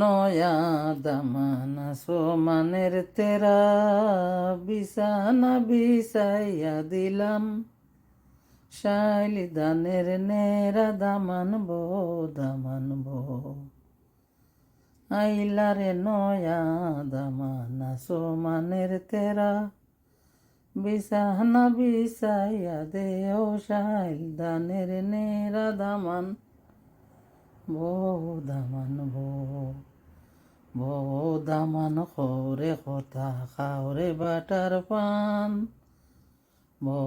নয়া দামানা সোমানের তেরা। বিছানা বিছাইয়া দিলাম। শাইলি দানের নেরা দামান বো দামান বো। আইলা রে নয়া দামানা সোমানের তেরা। বিছানা বিছাইয়া দে ও শাইল দানের নেরা দামান। বো দামান বো বো দামান খরে কথা খাওরে বাটার পান। বো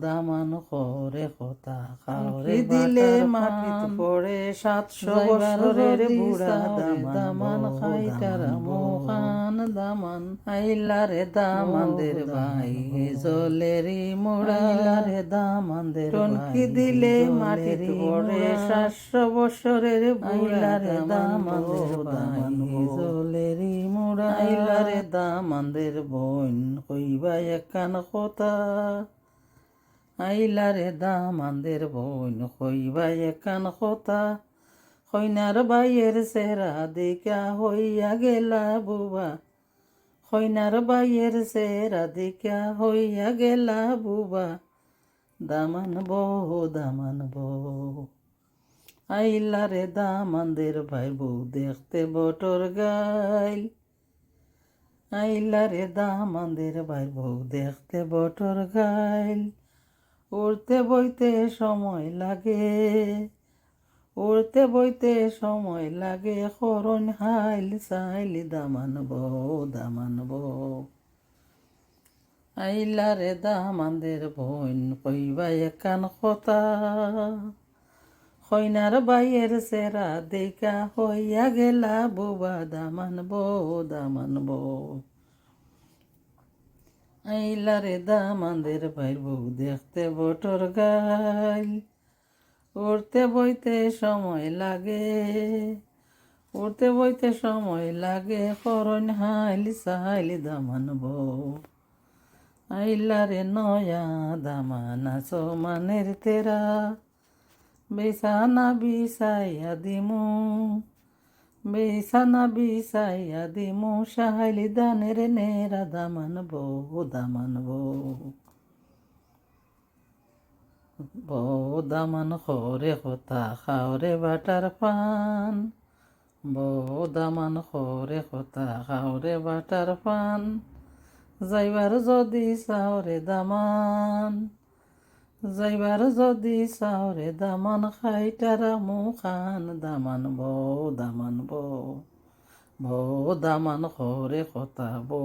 দামান খরে কথা খাওরে দিলে মাটিত পড়ে সাতশো বছরের বুড়া দামান খাইটার দামান আইলারে দামানদের ভাই জলেরি মোড়াইলারে দামানদের টনকি দিলে মাটিত পড়ে সাতশো বছরের বুড়ারে দামানদের ভাই জলেরি মোড়াইলারে দামানদের বোন কইবা একান কথা। আইলারে দামানদের বোন কইবা একান কথা। কইনার বাইয়ের সেরা দেখা হইয়া গেলা বুবা। কইনার বাইয়ের সেরা দেখা হইয়া গেলা বুবা। দামান বউ দামান বউ। আইলারে দামানদের ভাই বউ দেখতে বটর গাইল। আইলারে দামানদের ভাই বউ দেখতে বটর গাইল। উড়তে বইতে সময় লাগে। উড়তে বইতে সময় লাগে করণ হাইল সাইল, দামান বউ দামান বউ। আইলারে দামানদের বোন, কইবা একান কথা। কইনার বাইয়ের সেরা দেখা হইয়া গেলা, বুবা দামান বউ দামান বউ। আইলারে দামানদের ভাই বউ দেখতে বটর গাইল। উড়তে বইতে সময় লাগে। উড়তে বইতে সময় লাগে করণ হাইলি সাইলি দামান বউ। আইলারে নয়া দামানা সমানের তেরা বিছানা বিছাইয়া দিমু। বিছানা বিছাইয়া দিমু সাহাইলি দানের নেরা দামান বউ দামান বউ। বউ দামান খরে কথা খাওরে বাটার পান। বউ দামান খরে কথা খাওরে বাটার পান। যাইবার যদি চাওরে দামান, যাইবার যদি চাওরে দামান, খাইটারা মুখান দামান বউ দামান বউ বউ দামান খরে কথা বউ